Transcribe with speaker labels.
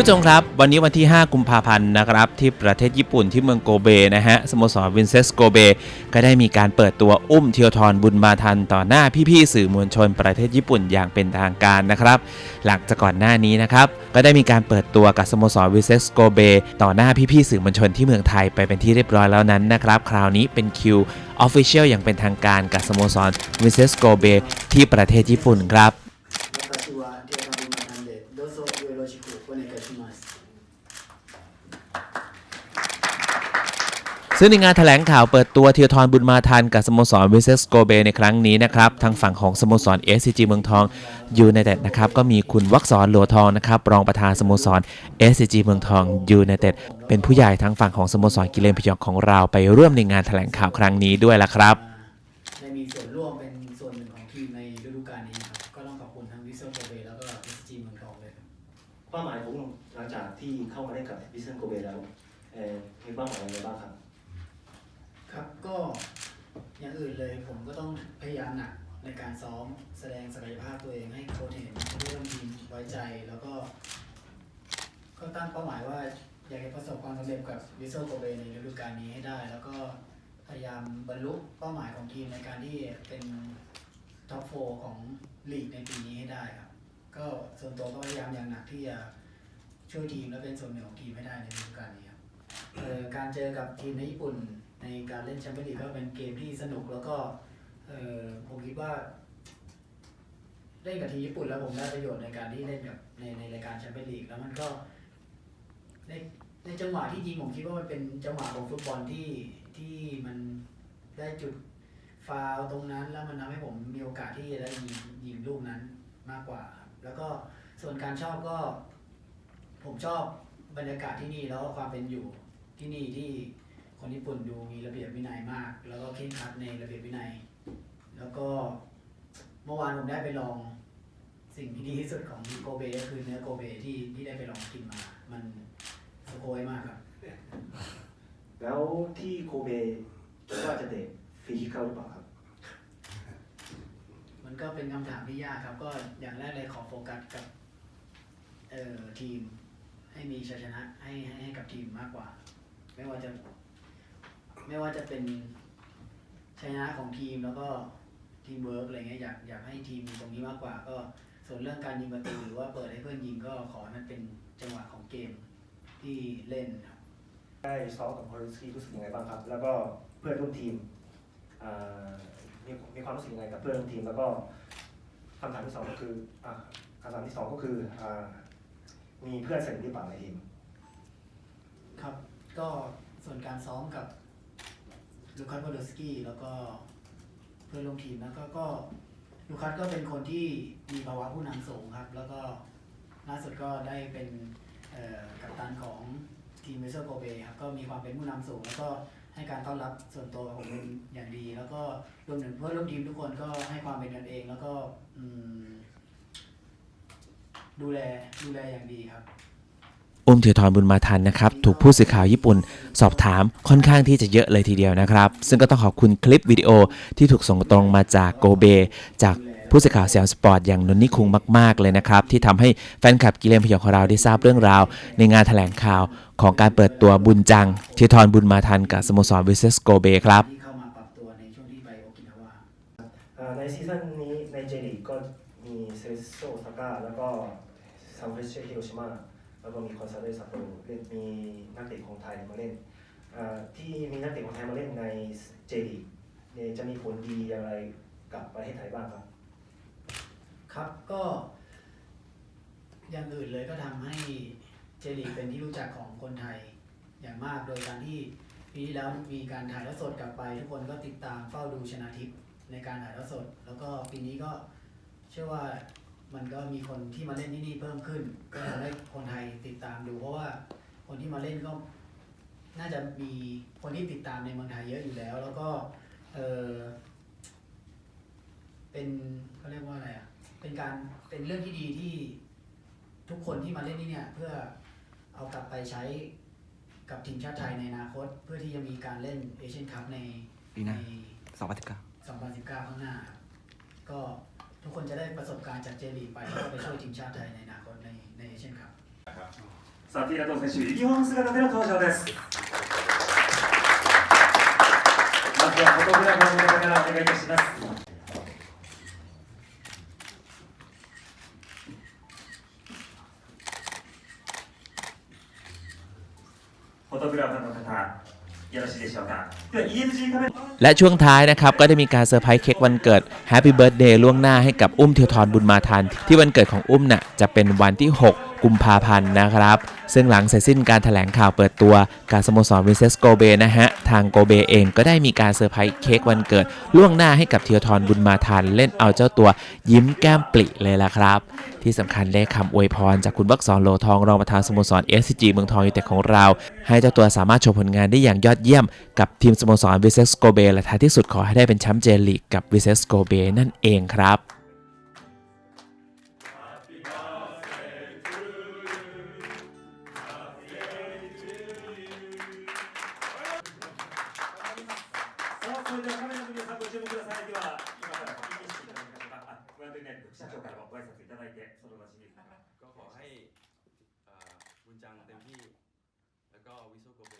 Speaker 1: ผู้ชมครับ วันนี้วันที่ 5 กุมภาพันธ์นะครับที่ประเทศญี่ปุ่นที่เมืองโกเบนะฮะสโมสรวินเซสโกเบก็ได้มีการเปิดตัวอุ้มเทียวทรบุญมาทันต่อหน้าพี่ๆสื่อมวลชนประเทศญี่ปุ่นอย่างเป็นทางการนะครับ หลังจากก่อนหน้านี้นะครับก็ได้มีการเปิดตัวกับสโมสรวินเซสโกเบต่อหน้าพี่ๆสื่อมวลชนที่เมืองไทยไปเป็นที่เรียบร้อยแล้วนั้นนะครับคราวนี้เป็นคิวออฟฟิเชียลอย่างเป็นทางการกับสโมสรวินเซสโกเบที่ประเทศญี่ปุ่นครับ ซึ่งในงานแถลงข่าวเปิดตัวเทียทรบุญมาทันกับสโมสรวิเซสโกเบในครั้งนี้นะครับ ทางฝั่งของสโมสร SCG เมืองทองยูไนเต็ดนะครับ ก็มีคุณวักษรหลัวทองนะครับ รองประธานสโมสร SCG เมืองทองยูไนเต็ดเป็นผู้ใหญ่ทั้งฝั่งของสโมสรกิเลนพยองของเราไปร่วมในงานแถลงข่าวครั้งนี้ด้วยละครับ
Speaker 2: ได้มีส่วนร่วมเป็นส่วนหนึ่งของทีมในฤดูกาลนี้ครับก็ต้องขอบคุณทั้งวิสเซอร์โกเบแล้วก็ SG เมืองทองเลยครับ
Speaker 3: เป้าหมายของหลังจากที่เข้ามาเล่นกับวิสเซนโกเบแล้วเอ่อมีเป้าหมายอะไรบ้างครับ
Speaker 2: ครับก็อย่างอื่นเลยผมก็ต้องพยายามหนักในการซ้อมแสดงศักยภาพตัวเองให้โค้ชเห็นเพื่อนทีมไว้ใจแล้วก็ ก็ตั้งเป้าหมายว่าอยากจะประสบความสำเร็จกับวิสเซโกเบในฤดูกาลนี้ให้ได้ แล้วก็พยายามบรรลุเป้าหมายของทีมในการที่เป็นท็อปโฟของลีกในปีนี้ให้ได้ครับ ก็ส่วนตัวก็พยายามอย่างหนักที่จะช่วยทีมและเป็นส่วนหนึ่งของทีมให้ได้ในฤดูกาลนี้ครับการเจอกับทีมในญี่ปุ่น ในการเล่นแชมเปี้ยนลีกก็เป็นเกมที่สนุกแล้วก็ผมคิดว่าเล่นกับทีมญี่ปุ่นแล้วผมได้ประโยชน์ในการที่เล่นกับในในรายการแชมเปี้ยนลีกแล้วมันก็ในในจังหวะที่จริงผมคิดว่ามันเป็นจังหวะของฟุตบอลที่ที่มันได้จุดฟาวตรงนั้นแล้วมันทำให้ผมมีโอกาสที่จะได้ยิงยิงลูกนั้นมากกว่าครับแล้วก็ส่วนการชอบก็ ผมชอบบรรยากาศที่นี่แล้วก็ความเป็นอยู่ที่นี่ที่ คนญี่ปุ่นดูมีระเบียบวินัยมาก แล้วก็เคร่งครัดในระเบียบวินัย แล้วก็เมื่อวานผมได้ไปลองสิ่งที่ดีที่สุดของโกเบก็คือเนื้อโกเบที่ที่ได้ไปลองกินมา มันสโกยมากครับ
Speaker 3: แล้วที่โกเบคิดว่าจะเตะฟรีคิกเข้าหรือเปล่าครับ
Speaker 2: มันก็เป็นคำถามที่ยากครับ ก็อย่างแรกเลยขอโฟกัสกับเอ่อทีมให้มีชัยชนะให้ให้ให้กับทีมมากกว่า ไม่ว่าจะ ไม่ว่าจะเป็นชัยชนะของทีมแล้วก็ทีมเวิร์กอะไรเงี้ยอยากอยากให้ทีมมีตรงนี้มากกว่า ก็ส่วนเรื่องการยิงประตูหรือว่าเปิดให้เพื่อนยิงก็ขอให้มันเป็นจังหวะของเกมที่เล่นครับ
Speaker 3: ได้ซ้อมกับพอลิสกี้รู้สึกยังไงบ้างครับ แล้วก็เพื่อนร่วมทีมอ่ามีมีความรู้สึกยังไงกับเพื่อนร่วมทีม แล้วก็คำถามที่สองก็คืออ่าคำถามที่สองก็คืออ่ามีเพื่อนสนิทหรือเปล่าในทีม
Speaker 2: ครับ ก็ส่วนการซ้อมกับ ลูคัสวอลสกี้แล้วก็เพื่อนร่วมทีมแล้วก็ก็ลูคัสก็เป็นคนที่มีภาวะผู้นำสูงครับ แล้วก็ล่าสุดก็ได้เป็นกัปตันของทีมเวเซอร์โกเบครับก็มีความเป็นผู้นำสูง แล้วก็ให้การต้อนรับส่วนตัวผมเป็นอย่างดี แล้วก็รวมถึงเพื่อนร่วมทีมทุกคนก็ให้ความเป็นกันเอง แล้วก็ดูแลดูแลอย่างดีครับ
Speaker 1: อุ้มเทียทรบุญมาทันนะครับ ถูกผู้สื่อข่าวญี่ปุ่น สอบถามค่อนข้างที่จะเยอะเลยทีเดียวนะครับ ซึ่งก็ต้องขอบคุณคลิปวิดีโอที่ถูกส่งตรงมาจากโกเบ จากผู้สื่อข่าวเสียงสปอร์ตอย่างนนนี่คุงมาก ๆ เลยนะครับ ที่ทำให้แฟนคลับกิเลนพยองของเราได้ทราบเรื่องราว ในงานแถลงข่าวของการเปิดตัวบุญจังเทียทรบุญมาทันกับสโมสรวิเซสโกเบครับ
Speaker 2: ที่เข้ามาปรับตัวในช่วงที่ไปโอกินาว่า
Speaker 3: ในซีซั่นนี้ในเจลีกก็มีเซโซซาก้าแล้วก็ซัมเฟชเชฮิโรชิมา แล้วก็มีคอนซาเดซัปโปโรเล่นมีนักเตะของไทยมาเล่นที่มีนักเตะของไทยมาเล่นในเจลีเนี่ยจะมีผลดีอย่างไรกับประเทศไทยบ้างครับ
Speaker 2: ครับก็อย่างอื่นเลยก็ทำให้เจลีเป็นที่รู้จักของคนไทยอย่างมากโดยการที่ปีที่แล้วมีการถ่ายทอดสดกลับไป ทุกคนก็ติดตามเฝ้าดูชนะทิพย์ในการถ่ายทอดสด แล้วก็ปีนี้ก็เชื่อว่า มันก็มีคนที่มาเล่นที่นี่เพิ่มขึ้น ก็ทำให้คนไทยติดตามดู เพราะว่าคนที่มาเล่นก็ น่าจะมีคนที่ติดตามในเมืองไทยเยอะอยู่แล้ว แล้วก็เออเป็นเขาเรียกว่าอะไรอะเป็นการเป็นเรื่องที่ดีที่ทุกคนที่มาเล่นที่เนี่ย เพื่อเอากลับไปใช้กับทีมชาติไทยในอนาคต เพื่อที่จะมีการเล่นเอเชียนคัพใน
Speaker 4: ปีหน้า
Speaker 2: ใน
Speaker 4: 2019
Speaker 2: 2019 ข้างหน้าก็ ทุกคนจะได้ประสบการณ์จากเจลีกไปแล้วก็ไปช่วยทีมชาติไทยในอนาคตในในเอเชียนคัพ
Speaker 4: さあ、ティーラト選手、ユニフォーム姿での登場です。まずはフォトグラファーの方からお願いいたします。フォトグラファーの方、
Speaker 1: และช่วงท้ายนะครับ ก็ได้มีการเซอร์ไพรส์เค้กวันเกิด Happy Birthday ล่วงหน้าให้กับอุ้มเทียวทรบุญมาทัน ที่วันเกิดของอุ้มน่ะจะเป็นวันที่ 6 กุมภาพันธ์นะครับ ซึ่งหลังเสร็จสิ้นการแถลงข่าวเปิดตัวการสโมสรวินเซสโกเบนะฮะ ทางโกเบเองก็ได้มีการเซอร์ไพรส์เค้กวันเกิด ล่วงหน้าให้กับเทียวทรบุญมาทันเล่นเอาเจ้าตัวยิ้มแก้มปลิเลยล่ะครับ ที่สำคัญได้คำอวยพรจากคุณบักษรโลทองรองประธานสโมสร SCG เมืองทองยูไนเต็ดของเรา ให้เจ้าตัวสามารถโชว์ผลงานได้อย่างยอดเยี่ยม กับทีมสโมสรวิเซสโกเบและท้ายที่สุดขอให้ได้เป็นแชมป์เจลีกกับวิเซสโกเบนั่นเองครับ
Speaker 4: それではカメラの皆さんご注目ください。では、今から ENC の方々、あご覧になる社長からもご挨拶いただいて、その後に。
Speaker 5: ก็ขอให้เอ่อบุญจังเต็มที่ แล้วก็วิสุโกเบ